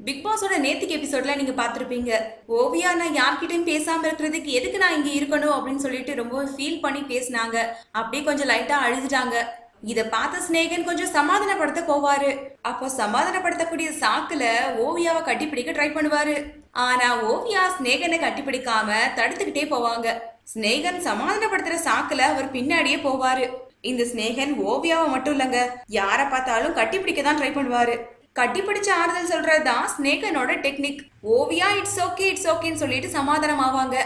Big பாஸோட நேத்திக்கு எபிசோட்ல நீங்க பாத்திருப்பீங்க ஓவியா நான் யார்கிட்டயும் பேசாம இருக்கிறதுக்கு எதுக்கு நான் இங்க இருக்கணும் அப்படின்னு சொல்லிட்டு ரொம்ப ஃபீல் பண்ணி பேசினாங்க. அப்படியே கொஞ்சம் லைட்டா அழுதுட்டாங்க. இதை பார்த்த ஸ்னேகன் கொஞ்சம் சமாதானப்படுத்த போவாரு. அப்போ சமாதானப்படுத்தக்கூடிய சாக்குல ஓவியாவை கட்டிப்பிடிக்க ட்ரை பண்ணுவாரு. ஆனா ஓவியா ஸ்னேகனை கட்டிப்பிடிக்காம தடுத்துக்கிட்டே போவாங்க. ஸ்னேகன் சமாதானப்படுத்துற சாக்குல அவர் பின்னாடியே போவாரு. இந்த ஸ்னேகன் ஓவியாவை மட்டும் இல்லைங்க யாரை பார்த்தாலும் கட்டிப்பிடிக்க தான் ட்ரை பண்ணுவாரு. கட்டிப்பிடிச்ச ஆறுதல் சொல்றதுதான் ஸ்னேகனோட technique Oviya it's okay it's ஓகேன்னு சொல்லிட்டு சமாதானம் ஆவாங்க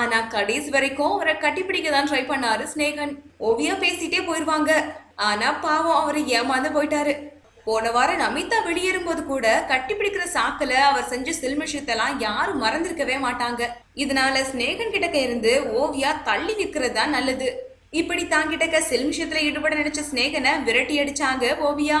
ஆனா கடைசி வரைக்கும் அவரை கட்டிப்பிடிக்க தான் ட்ரை பண்ணாரு ஸ்னேகன் ஓவியா பேசிட்டே போயிருவாங்க. ஆனா பாவம் அவரு ஏமாந்து போயிட்டாரு. போன வாரம் நமிதா வெளியேறும் போது கூட கட்டிப்பிடிக்கிற சாக்குல அவர் செஞ்ச சில்மிஷத்தெல்லாம் யாரும் மறந்திருக்கவே மாட்டாங்க. இதனால ஸ்னேகன் கிட்டக்க இருந்து ஓவியா தள்ளி நிக்கிறது தான் நல்லது. இப்படி தாங்கிட்ட சில்மிஷத்துல ஈடுபட நினைச்ச ஸ்னேகனை விரட்டி அடிச்சாங்க ஓவியா.